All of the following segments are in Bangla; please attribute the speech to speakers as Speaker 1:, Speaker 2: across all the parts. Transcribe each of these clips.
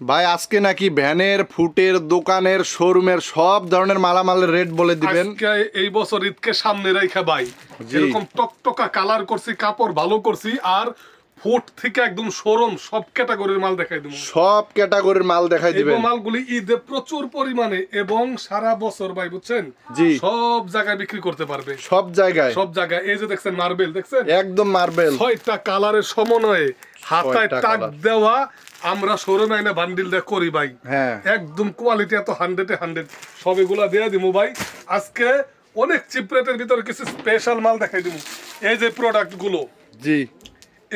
Speaker 1: ভাই আজকে নাকি ভ্যানের ফুটের দোকানের শোরুমের সব ধরনের মালামালের রেট বলে দিবেন।
Speaker 2: এই বছর ঈদকে সামনে রেখে ভাই
Speaker 1: জি।
Speaker 2: এরকম টকটকা কালার করছি কাপড় ভালো করছি আর ফুট থেকে একদম শোরুম সব ক্যাটাগরির মাল দেখাই দেবো।
Speaker 1: সব ক্যাটাগরির মাল দেখাই দিবেন।
Speaker 2: মালগুলি ঈদে প্রচুর পরিমাণে এবং সারা বছর ভাই বুঝছেন?
Speaker 1: জি।
Speaker 2: সব জায়গায় বিক্রি করতে পারবে।
Speaker 1: সব জায়গায়।
Speaker 2: সব জায়গায়। এই যে দেখছেন মার্বেল দেখছেন?
Speaker 1: একদম মার্বেল।
Speaker 2: ছয়টা কালারের সমন্বয়ে হাতায় টাক দেওয়া আমরা সরে নাই না বান্ডিল দেখ করি ভাই।
Speaker 1: হ্যাঁ।
Speaker 2: একদম কোয়ালিটি এত হান্ড্রেডে হান্ড্রেড সব এগুলা দিয়ে দিবো ভাই। আজকে অনেক চিপ রেটের ভিতরে কিছু স্পেশাল মাল দেখাই দিব এই যে প্রোডাক্টগুলো।
Speaker 1: জি।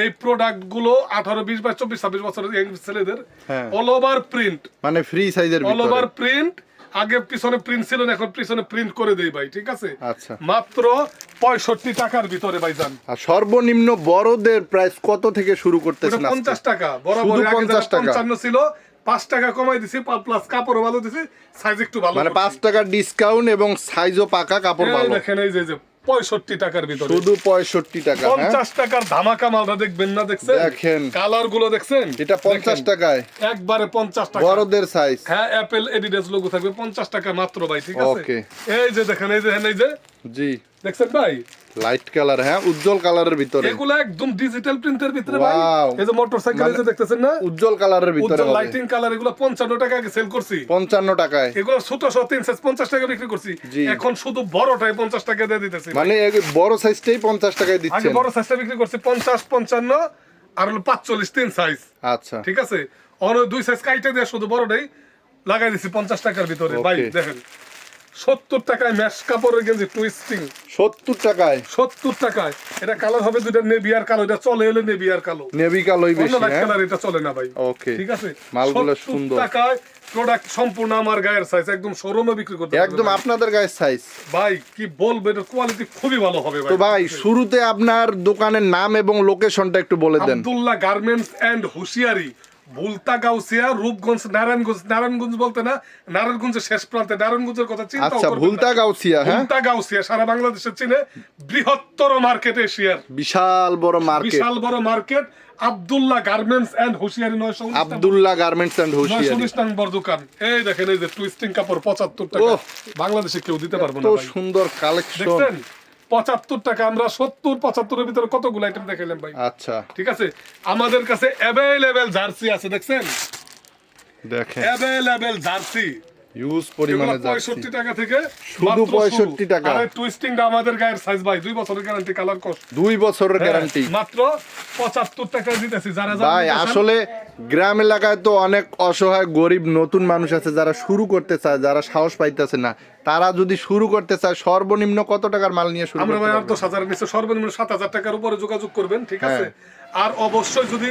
Speaker 2: এই প্রোডাক্টগুলো আঠারো বিশ বা চব্বিশ ছাব্বিশ বছরের ছেলেদের। অল ওভার প্রিন্ট
Speaker 1: মানে ফ্রি সাইজের
Speaker 2: অল ওভার প্রিন্ট আগে পিছনে প্রিন্ট ছিল না এখন পিছনে প্রিন্ট করে দেই ভাই ঠিক আছে?
Speaker 1: আচ্ছা।
Speaker 2: মাত্র পঁয়ষট্টি টাকার ভিতরে ভাই যান
Speaker 1: আর সর্বনিম্ন বড়দের প্রাইস কত থেকে শুরু করতেছেন
Speaker 2: পঞ্চাশ টাকা বড়
Speaker 1: বড়
Speaker 2: পঞ্চাশ
Speaker 1: টাকা?
Speaker 2: ছিল পাঁচ টাকা কমাই দিছি প্লাস কাপড় ভালো দিছি সাইজ একটু ভালো
Speaker 1: মানে পাঁচ টাকার ডিসকাউন্ট এবং সাইজও পাকা কাপড় ভালো।
Speaker 2: দেখেন এই যে পঁয়ষট্টি টাকার ভিতরে।
Speaker 1: শুধু পঁয়ষট্টি টাকা হ্যাঁ?
Speaker 2: পঞ্চাশ টাকার ধামাকা মালটা দেখবেন না দেখছেন?
Speaker 1: দেখেন।
Speaker 2: কালারগুলো দেখছেন?
Speaker 1: এটা পঞ্চাশ টাকায়।
Speaker 2: একবারে পঞ্চাশ টাকা।
Speaker 1: বড়দের সাইজ
Speaker 2: হ্যাঁ অ্যাপেল এডিডাস লোগো থাকবে পঞ্চাশ টাকা মাত্র ভাই ঠিক আছে? এই যে দেখেন এই যে এই যে।
Speaker 1: জি।
Speaker 2: দেখছেন ভাই?
Speaker 1: লাইট কালার হ্যাঁ? উজ্জ্বল কালারের ভিতরে।
Speaker 2: এগুলো একদম ডিজিটাল প্রিন্টের ভিতরে ভাই। এই যে মোটরসাইকেল এই যে দেখতেছেন না?
Speaker 1: উজ্জ্বল কালারের ভিতরে
Speaker 2: উজ্জ্বল লাইটিং কালার এগুলো পঞ্চান্ন টাকা আগে সেল করছি।
Speaker 1: পঞ্চান্ন টাকায়।
Speaker 2: এগুলো ছোট সহ তিন সাইজ পঞ্চাশ টাকা বিক্রি করছি। এখন শুধু বড়টাই পঞ্চাশ টাকা দিয়ে দিতেছি।
Speaker 1: মানে বড় সাইজটাই পঞ্চাশ টাকায়
Speaker 2: আগে বড় সাইজটা বিক্রি করছি পঞ্চাশ পঞ্চান্ন আর হলো পাঁচচল্লিশ তিন সাইজ
Speaker 1: আচ্ছা।
Speaker 2: ঠিক আছে? অন্য দুই সাইজ কাইটে দিয়ে শুধু বড়টাই লাগাই দিছি পঞ্চাশ টাকার ভিতরে। ভাই দেখেন। সত্তর টাকায় ম্যাশ কাপড়ের গেঞ্জি টুইস্টিং
Speaker 1: সত্তর টাকায়?
Speaker 2: সত্তর টাকায়। এটা কালার হবে দুইটা নেভি আর কালো। এটা চলে এলে নেভি আর কালো।
Speaker 1: নেভি কালোই বেশি হ্যাঁ?
Speaker 2: কালার এটা চলে না ভাই।
Speaker 1: ওকে
Speaker 2: ঠিক আছে?
Speaker 1: মালগুলো সুন্দর।
Speaker 2: টাকায় প্রোডাক্ট সম্পূর্ণ আমার গায়ের সাইজ একদম শোরুমে বিক্রি করতে
Speaker 1: একদম আপনাদের গায়ের সাইজ
Speaker 2: ভাই কি বলব এটার কোয়ালিটি খুবই ভালো হবে ভাই।
Speaker 1: তো ভাই শুরুতে আপনার দোকানের নাম এবং লোকেশনটা একটু বলে দেন।
Speaker 2: Abdullah garments and hosiery. Gausia Rupganj Narayanganj Narayanganj বলতে না নারায়ণগঞ্জের শেষ প্রান্তে। নারায়ণগঞ্জের কথা চিন্তা
Speaker 1: আচ্ছা ভুলতা হ্যাঁ?
Speaker 2: ভুলতা গাউসিয়া সারা বাংলাদেশের চিনে বৃহত্তর মার্কেট এশিয়ার।
Speaker 1: বিশাল বড় মার্কেট।
Speaker 2: বিশাল বড় market Abdullah garments and hosiery নয়শো
Speaker 1: Abdullah garments and hosiery.
Speaker 2: Number দোকান এই দেখেন এই যে টুইস্টিং কাপড় পঁচাত্তর টাকা। বাংলাদেশে কেউ দিতে পারব না ভাই।
Speaker 1: সুন্দর কালেকশন
Speaker 2: দেখছেন? পঁচাত্তর টাকা আমরা সত্তর পঁচাত্তরের ভিতরে কতগুলো আইটেম দেখাইলাম ভাই?
Speaker 1: আচ্ছা।
Speaker 2: ঠিক আছে? আমাদের কাছে অ্যাভেলেবেল জার্সি আছে দেখছেন?
Speaker 1: দেখেন।
Speaker 2: Available jersey.
Speaker 1: ইউজ পরিমাণে যাচ্ছে।
Speaker 2: টাকা থেকে
Speaker 1: শুধু 65 টাকা।
Speaker 2: টুইস্টিংটা আমাদের গায়ের সাইজ ভাই। দুই বছরের গ্যারান্টি কালার কস্ট
Speaker 1: দুই বছরের গ্যারান্টি
Speaker 2: মাত্র পঁচাত্তর টাকা দিতেছি। যারা যারা
Speaker 1: ভাই আসলে গ্রাম এলাকায় তো অনেক অসহায় গরিব নতুন মানুষ আছে যারা শুরু করতে চায় যারা সাহস পাইতেছে না। তারা যদি শুরু করতে চায় সর্বনিম্ন কত টাকার মাল নিয়ে শুরু
Speaker 2: আমরা ভাই আট
Speaker 1: পারবে?
Speaker 2: দশ হাজারের নিচে সর্বনিম্ন সাত হাজার টাকার উপরে যোগাযোগ করবেন ঠিক আছে?
Speaker 1: হ্যাঁ।
Speaker 2: আর অবশ্যই যদি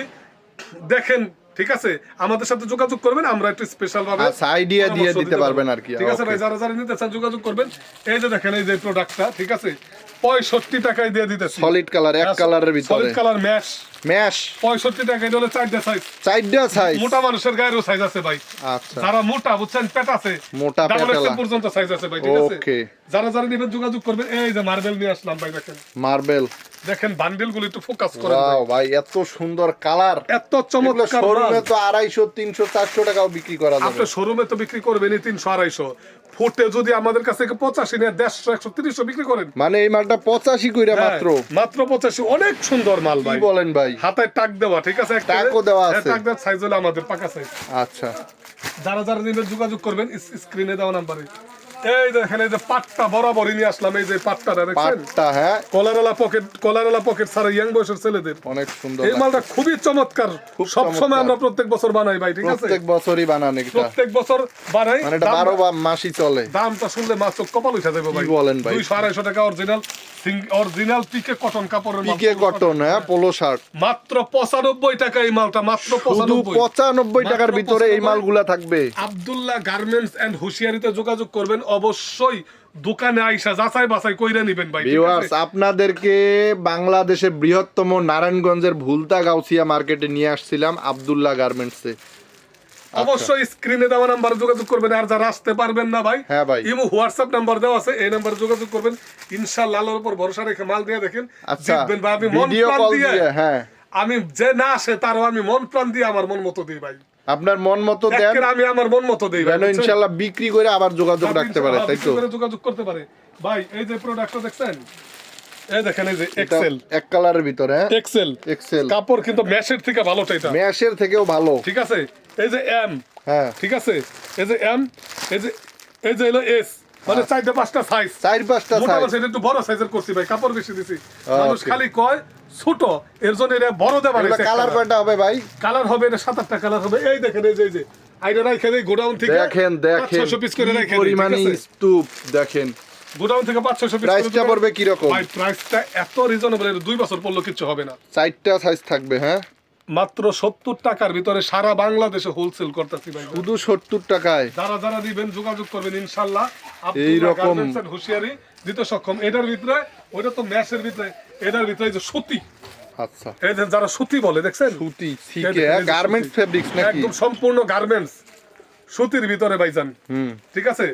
Speaker 2: দেখেন ঠিক আছে? আমাদের সাথে যোগাযোগ করবেন আমরা একটু স্পেশাল ভাবে
Speaker 1: আইডিয়া দিয়ে দিতে পারবেন আর কি,
Speaker 2: ঠিক আছে ভাই যারা যারা নিতে চান যোগাযোগ করবেন। এই যে দেখেন এই যে প্রোডাক্টটা ঠিক আছে? পঁয়ষট্টি টাকায় দিয়ে দিতেছি।
Speaker 1: সলিড কালার এক কালারের ভিতরে।
Speaker 2: সলিড কালার ম্যাশ
Speaker 1: ম্যাশ
Speaker 2: পঁয়ষট্টি টাকা এটা চারটা সাইজ
Speaker 1: চারটা সাইজ
Speaker 2: মোটা মানুষের গায়েরও সাইজ আছে ভাই।
Speaker 1: আচ্ছা।
Speaker 2: যারা মোটা বুঝছেন পেট আছে।
Speaker 1: মোটা
Speaker 2: ডাবল
Speaker 1: পেটালা।
Speaker 2: এক্সেল পর্যন্ত সাইজ আছে ভাই ঠিক আছে?
Speaker 1: Okay.
Speaker 2: যারা যারা নেবেন যোগাযোগ করবেন। এই যে মার্বেল নিয়ে আসলাম ভাই দেখেন।
Speaker 1: মার্বেল
Speaker 2: দেখেন বান্ডেলগুলো একটু ফোকাস করেন ভাই।
Speaker 1: ওয়াও ভাই এত সুন্দর কালার
Speaker 2: এত চমৎকার
Speaker 1: শোরুমে। তো আড়াইশো তিনশো চারশো টাকাও বিক্রি করা যাবে।
Speaker 2: আপনি শোরুমে তো বিক্রি করবেনই তিনশো আড়াইশো। ফুটে যদি আমাদের কাছে পঁচাশি নিয়ে দেড়শো একশো তিরিশশো বিক্রি করেন।
Speaker 1: মানে এই মালটা পঁচাশি কইরা মাত্র
Speaker 2: হ্যাঁ, মাত্র। পঁচাশি। অনেক সুন্দর মাল ভাই।
Speaker 1: বলেন ভাই?
Speaker 2: হাতায় টাক দেওয়া ঠিক আছে?
Speaker 1: টাকও দেওয়া
Speaker 2: হ্যাঁ,
Speaker 1: আছে।
Speaker 2: টাক দেওয়া সাইজ হলো আমাদের পাকা সাইজ
Speaker 1: আচ্ছা।
Speaker 2: যারা যারা নিলে যোগাযোগ করবেন স্ক্রিনে দেওয়া নাম্বারে। এই দেখেন এই যে পাটটা বরাবরই নিয়ে আসলাম এই যে পাটটা দেখছেন?
Speaker 1: পাটটা হ্যাঁ।
Speaker 2: কলারালা পকেট পকেট ছাড়া ইয়াং বয়সের ছেলেদের।
Speaker 1: অনেক সুন্দর
Speaker 2: এই মালটা খুবই চমৎকার। সব সময় আমরা প্রত্যেক বছর বানাই ভাই ঠিক আছে?
Speaker 1: প্রত্যেক বছরই বানান এটা।
Speaker 2: প্রত্যেক বছর বানাই।
Speaker 1: মানে এটা
Speaker 2: দাম-
Speaker 1: বারো বা মাসই চলে।
Speaker 2: দামটা শুনলে মাছ চোখ কপাল উঠে যাবে ভাই।
Speaker 1: বলেন ভাই?
Speaker 2: টাকা অরিজিনাল অরিজিনাল পিকে কটন কাপড়ের।
Speaker 1: পিকে কটন হ্যাঁ পোলো শার্ট
Speaker 2: মাত্র পঁচানব্বই টাকা এই মালটা মাত্র
Speaker 1: শুধু
Speaker 2: পঁচানব্বই।
Speaker 1: পঁচানব্বই টাকার ভিতরে এই মালগুলা থাকবে।
Speaker 2: আব্দুল্লাহ গার্মেন্টস এন্ড হুশিয়ারিতে যোগাযোগ করবেন। অবশ্যই দোকানে আইসা যাচাই বাছাই কইরা নিবেন ভাই
Speaker 1: ভিউয়ার্স আপনাদেরকে বাংলাদেশের বৃহত্তম নারায়ণগঞ্জের ভুলতা গাউসিয়া মার্কেটে নিয়ে আসছিলাম আব্দুল্লাহ গার্মেন্টসে
Speaker 2: অবশ্যই স্ক্রিনে দেওয়া নাম্বার যোগাযোগ করবেন আর যারা আসতে পারবেন না ভাই
Speaker 1: হ্যাঁ ভাই।
Speaker 2: ইমো হোয়াটসঅ্যাপ নাম্বার দেওয়া আছে এই নাম্বারে যোগাযোগ করবেন। ইনশাআল্লাহ আল্লাহর উপর ভরসা রেখে মাল দিয়ে দেখেন
Speaker 1: আচ্ছা
Speaker 2: জিতবেন ভাই আমি মন প্রাণ দিয়ে
Speaker 1: হ্যাঁ।
Speaker 2: আমি যে না আসে তারও আমি মন প্রাণ দিয়ে আমার মন মতো দিই ভাই।
Speaker 1: আপনার মন মতো দেন।
Speaker 2: আমি আমার মন মতো দেই ভাই?
Speaker 1: ইনশাল্লাহ বিক্রি করে আবার যোগাযোগ
Speaker 2: হ্যাঁ,
Speaker 1: রাখতে পারে
Speaker 2: হ্যাঁ,
Speaker 1: তাই তো?
Speaker 2: যোগাযোগ করতে পারে। ভাই এই যে প্রোডাক্টটা দেখছেন? এই দেখেন এই যে এক্সেল
Speaker 1: এক কালারের ভিতরে হ্যাঁ?
Speaker 2: এক্সেল
Speaker 1: এক্সেল
Speaker 2: কাপড় কিন্তু ম্যাশের থেকে ভালো এটা।
Speaker 1: ম্যাশের থেকেও ভালো।
Speaker 2: ঠিক আছে? এই যে এম
Speaker 1: হ্যাঁ।
Speaker 2: ঠিক আছে? এই যে এম এই যে এই যে হলো এস মানে চারটা পাঁচটা সাইজ
Speaker 1: চার পাঁচটা সাইজ
Speaker 2: এটা একটু বড় সাইজের করছি ভাই কাপড় বেশি দিছি। মানুষ খালি কয় ছোট এর জন্য এটা বড়
Speaker 1: এগুলো কালার কয়টা হবে ভাই?
Speaker 2: কালার হবে এটা সাত আটটা কালার হবে। এই দেখেন এই যে এই যে আইডা রাখে দেই গোডাউন থেকে
Speaker 1: দেখেন দেখেন
Speaker 2: ছশো পিস করে রাখে
Speaker 1: পরিমাণে স্তূপ দেখেন।
Speaker 2: গোডাউন থেকে পাঁচ ছশো পিস
Speaker 1: প্রাইসটা পড়বে কি রকম
Speaker 2: ভাই প্রাইসটা এত রিজনেবল দুই বছর পড়ল কিচ্ছু হবে না।
Speaker 1: চারটা সাইজ থাকবে হ্যাঁ?
Speaker 2: মাত্র সত্তর টাকার ভিতরে সারা বাংলাদেশে হোলসেল করতেছি ভাই।
Speaker 1: শুধু সত্তর টাকায়?
Speaker 2: যারা যারা দিবেন যোগাযোগ করবেন ইনশাল্লাহ
Speaker 1: এইরকম।
Speaker 2: হুঁশিয়ারি দিতে সক্ষম। এটার ভিতরে ওইটা তো ম্যাচের ভিতরে এটার ভিতরে যে সুতি।
Speaker 1: আচ্ছা।
Speaker 2: এই যারা সুতি বলে দেখছেন?
Speaker 1: সুতি
Speaker 2: যে
Speaker 1: গার্মেন্টস ফেব্রিক্স নাকি?
Speaker 2: একদম সম্পূর্ণ গার্মেন্টস সুতির ভিতরে ভাইজান। ঠিক আছে?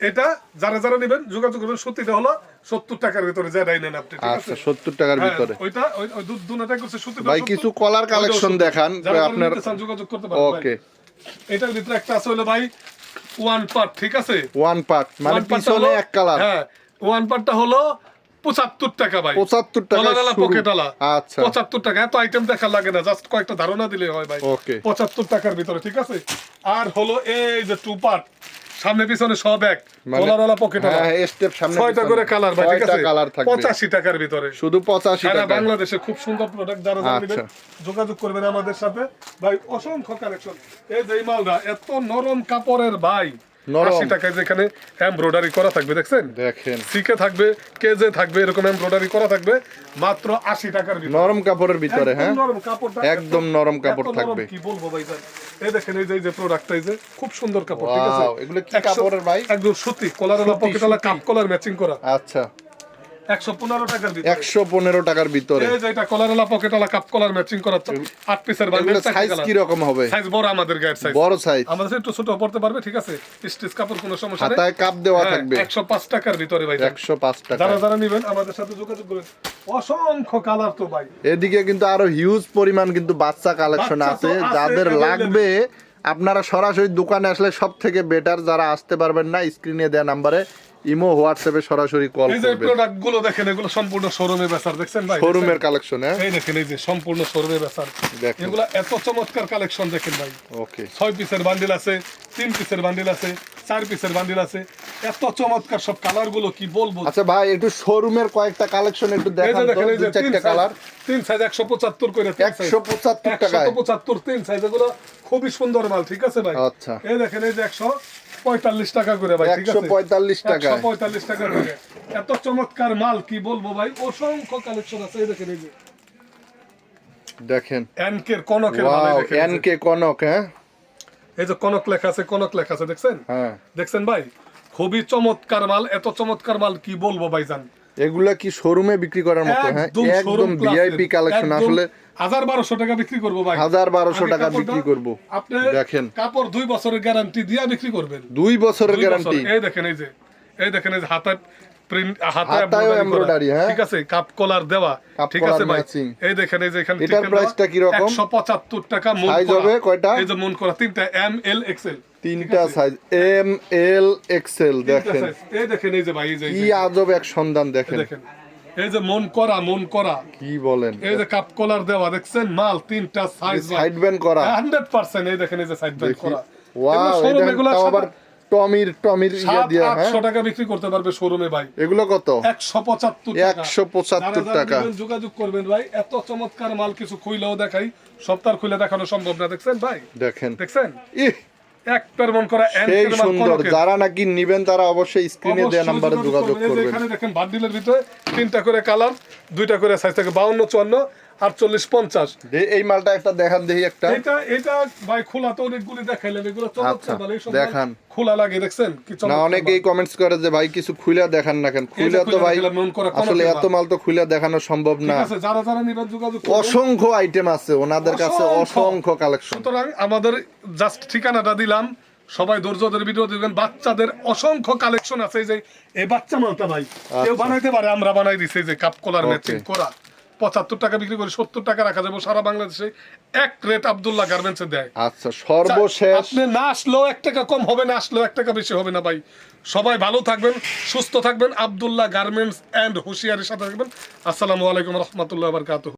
Speaker 2: এটা যারা যারা নেবেন যোগাযোগ করবেন। সুতিটা হলো সত্তর টাকার ভিতরে যেটাই নেন আপনি
Speaker 1: আচ্ছা সত্তর টাকার
Speaker 2: হ্যাঁ,
Speaker 1: ভিতরে।
Speaker 2: ওইটা ওই ওই দু- করছে সুতিটা
Speaker 1: ভাই কিছু কলার কালেকশন দেখান আপনার
Speaker 2: যোগাযোগ করতে পারেন
Speaker 1: ওকে।
Speaker 2: এটার ভিতরে একটা আছে হলো ভাই ওয়ান পার্ট ঠিক আছে?
Speaker 1: ওয়ান পার্ট মানে পিছনে এক কালার
Speaker 2: হ্যাঁ ওয়ান পার্টটা হলো পঁচাত্তর টাকা ভাই।
Speaker 1: পঁচাত্তর টাকা
Speaker 2: পকেটালা
Speaker 1: আচ্ছা।
Speaker 2: পঁচাত্তর টাকা এত আইটেম দেখা লাগে না জাস্ট কয়েকটা ধারণা দিলে হয় ভাই।
Speaker 1: Okay.
Speaker 2: পঁচাত্তর টাকার ভিতরে ঠিক আছে? আর হলো এই যে টু পার্ট সামনে পিছনে সব এক
Speaker 1: মানে-
Speaker 2: কলারালা পকেটালা
Speaker 1: হ্যাঁ স্টেপ সামনে
Speaker 2: ছয়টা করে কালার ভাই ঠিক আছে?
Speaker 1: কালার থাকবে।
Speaker 2: পঁচাশি টাকার ভিতরে।
Speaker 1: শুধু পঁচাশি
Speaker 2: সারা
Speaker 1: টাকা
Speaker 2: বাংলাদেশে খুব সুন্দর প্রোডাক্ট যারা
Speaker 1: আচ্ছা।
Speaker 2: যোগাযোগ করবেন আমাদের সাথে। ভাই অসংখ্য কালেকশন এই যে মালদা এত নরম কাপড়ের ভাই। আশি টাকায় যেখানে এমব্রয়ডারি করা থাকবে দেখছেন?
Speaker 1: দেখেন।
Speaker 2: সিকে থাকবে কেজে থাকবে এরকম এমব্রয়ডারি করা থাকবে মাত্র আশি টাকার ভিতরে।
Speaker 1: নরম কাপড়ের ভিতরে হ্যাঁ?
Speaker 2: নরম কাপড়টা
Speaker 1: একদম নরম কাপড় থাকবে।
Speaker 2: কি বলব ভাই এই দেখেন এই যে যে প্রোডাক্টটা এই যে খুব সুন্দর কাপড় ঠিক আছে?
Speaker 1: এগুলো কি কাপড়ের ভাই?
Speaker 2: একদম সুতি কলারওয়ালা
Speaker 1: পকেটালা
Speaker 2: কাপ কলার ম্যাচিং করা।
Speaker 1: আচ্ছা।
Speaker 2: একশো পনেরো টাকার ভিতরে।
Speaker 1: একশো পনেরো টাকার ভিতরে।
Speaker 2: এই যে এটা কলারওয়ালা পকেটওয়ালা কাপ কলার ম্যাচিং করা আট পিসের বান্ডেল
Speaker 1: সাইজ কি রকম হবে?
Speaker 2: সাইজ বড় আমাদের গায়ের সাইজ
Speaker 1: বড় সাইজ
Speaker 2: আমাদের একটু ছোট পড়তে পারবে ঠিক আছে? স্টিচ কাপড় কোনো সমস্যা নেই।
Speaker 1: হাতায় কাপ দেওয়া
Speaker 2: হ্যাঁ,
Speaker 1: থাকবে।
Speaker 2: একশো পাঁচ টাকার ভিতরে ভাই।
Speaker 1: একশো পাঁচ টাকা।
Speaker 2: যারা যারা নিবেন আমাদের সাথে যোগাযোগ করবেন অসংখ্য কালার তো ভাই।
Speaker 1: এদিকে কিন্তু আরও হিউজ পরিমাণ কিন্তু বাচ্চা কালেকশন আছে।
Speaker 2: আছে,
Speaker 1: যাদের লাগবে আপনারা সরাসরি দোকানে আসলে সব থেকে বেটার যারা আসতে পারবেন না স্ক্রিনে দেওয়া নাম্বারে ইমো হোয়াটসঅ্যাপে সরাসরি কল করবে
Speaker 2: এই যে প্রোডাক্টগুলো দেখেন এগুলো সম্পূর্ণ শোরুমে বেচার দেখছেন ভাই?
Speaker 1: শোরুমের কালেকশন হ্যাঁ?
Speaker 2: এই দেখেন এই যে সম্পূর্ণ শোরুমে বেচার।
Speaker 1: দেখেন।
Speaker 2: এগুলো এত চমৎকার কালেকশন দেখেন ভাই।
Speaker 1: ওকে
Speaker 2: ছয় পিসের বান্ডিল আছে তিন পিসের বান্ডিল আছে চার পিসের বান্ডিল আছে। এত চমৎকার সব কালারগুলো কি বলব?
Speaker 1: আচ্ছা ভাই একটু শোরুমের কয়েকটা কালেকশন একটু দেখান তো
Speaker 2: দেখেন এই যে
Speaker 1: চারটা কালার
Speaker 2: তিন সাইজ একশো পঁচাত্তর করে তিন size।
Speaker 1: একশো পঁচাত্তর টাকায়।
Speaker 2: একশো পঁচাত্তর তিন সাইজ এগুলো খুবই সুন্দর মাল ঠিক আছে ভাই?
Speaker 1: আচ্ছা।
Speaker 2: এই দেখেন এই যে একশো পঁয়তাল্লিশ টাকা করে ভাই
Speaker 1: একশো পঁয়তাল্লিশ
Speaker 2: একশো পঁয়তাল্লিশ টাকা করে। এত চমৎকার মাল কি বলব ভাই? অসংখ্য কালেকশন আছে এই দেখেন এই যে।
Speaker 1: দেখেন।
Speaker 2: এনকের কনকের মাল দেখেন এই
Speaker 1: এন
Speaker 2: যে।
Speaker 1: কে কনক হ্যাঁ?
Speaker 2: এই যে কনক লেখা আছে কনক লেখা আছে দেখছেন?
Speaker 1: হ্যাঁ।
Speaker 2: দেখছেন ভাই? খুবই চমৎকার মাল এত চমৎকার মাল কি বলব ভাইজান?
Speaker 1: এগুলা কি শোরুমে বিক্রি করার মতো হ্যাঁ?
Speaker 2: একদম
Speaker 1: ভিআইপি কালেকশন আসলে
Speaker 2: হাজার বারোশো টাকা বিক্রি করব ভাই।
Speaker 1: হাজার বারোশো টাকা বিক্রি করব।
Speaker 2: আপনি
Speaker 1: দেখেন।
Speaker 2: কাপড় দুই বছরের গ্যারান্টি দিয়ে বিক্রি করবেন।
Speaker 1: দুই বছরের গ্যারান্টি
Speaker 2: এই দেখেন এই যে এই দেখেন এই যে প্রিন্ট embroidery,
Speaker 1: হ্যাঁ?
Speaker 2: ঠিক আছে কাপ কলার দেওয়া। ঠিক আছে ভাই? এই দেখেন এই যে এখানে
Speaker 1: এটার
Speaker 2: chicken
Speaker 1: price টা কীরকম?
Speaker 2: 175 টাকা মন করা।
Speaker 1: হবে কয়টা?
Speaker 2: এই যে মন করা তিনটা এম এল এক্সেল
Speaker 1: তিনটা সাইজ এম এল এক্সেল দেখেন।
Speaker 2: এই দেখেন এই যে ভাই এই যে
Speaker 1: কি আজব এক সন্ধান দেখেন।
Speaker 2: দেখেন এই যে মন করা মন করা।
Speaker 1: কি বলেন?
Speaker 2: এই যে কাপ কলার দেওয়া দেখছেন? মাল তিনটা সাইজ
Speaker 1: সাইড ব্যান্ড করা।
Speaker 2: হান্ড্রেড পার্সেন্ট এই দেখেন এই যে সাইড
Speaker 1: দেখি।
Speaker 2: করা।
Speaker 1: ওয়াও এটা আবার টমির টমির ইয়ে দিয়া হ্যাঁ?
Speaker 2: আটশো টাকা বিক্রি করতে পারবে শোরুমে ভাই।
Speaker 1: এগুলো কত?
Speaker 2: একশো পঁচাত্তর
Speaker 1: একশো পঁচাত্তর
Speaker 2: যারা যারা
Speaker 1: টাকা।
Speaker 2: নেবেন যোগাযোগ করবেন ভাই। এত চমৎকার মাল কিছু খুইলেও দেখাই। সপ্তাহ খুলে দেখানো সম্ভব না দেখছেন ভাই?
Speaker 1: দেখেন।
Speaker 2: দেখছেন?
Speaker 1: ইহ
Speaker 2: এক পের মন করা
Speaker 1: সেই সুন্দর যারা নাকি নিবেন তারা অবশ্যই স্ক্রিনে দেওয়া নাম্বারে যোগাযোগ করবেন।
Speaker 2: এখানে দেখেন বান্ডিলের ভিতরে তিনটা করে কালার দুইটা করে সাইজ থাকে বাউন্ন চুয়ান্ন। আটচল্লিশ পঞ্চাশ।
Speaker 1: এই মালটা একটা দেখান দেখি একটা।
Speaker 2: এটা এটা ভাই খোলা তো অনেকগুলি দেখাইলাম এগুলো
Speaker 1: আচ্ছা,
Speaker 2: চমৎকার
Speaker 1: দেখান।
Speaker 2: খোলা লাগে দেখছেন?
Speaker 1: না অনেকেই কমেন্টস করে যে ভাই কিছু খুলে দেখান না কেন? খুলে তো ভাই আসলে এত
Speaker 2: মাল।
Speaker 1: তো খুলে দেখানো সম্ভব না।
Speaker 2: যারা যারা নিবেন যোগাযোগ
Speaker 1: অসংখ্য আইটেম আছে ওনাদের কাছে
Speaker 2: অসংখ্য।
Speaker 1: কালেকশন
Speaker 2: সুতরাং আমাদের জাস্ট ঠিকানাটা দিলাম। সবাই ধৈর্যদের ভিডিও দিবেন বাচ্চাদের অসংখ্য কালেকশন আছে এই যে এই বাচ্চা মালটা ভাই কেউ
Speaker 1: আচ্ছা।
Speaker 2: বানাইতে পারে আমরা বানাই দিছি যে কাপ কলার ম্যাচিং করা। পঁচাত্তর টাকা বিক্রি করে সত্তর টাকা রাখা যাবে। সারা বাংলাদেশে এক রেট আবদুল্লাহ গার্মেন্টসে দেয়।
Speaker 1: আচ্ছা সর্বশেষ
Speaker 2: আপনি না আসলেও এক টাকা কম হবে না আসলেও এক টাকা বেশি হবে না ভাই। সবাই ভালো থাকবেন সুস্থ থাকবেন। আবদুল্লাহ গার্মেন্টস অ্যান্ড হুশিয়ারির সাথে থাকবেন। আসসালামু আলাইকুম রহমতুল্লাহ বারকাতুহ।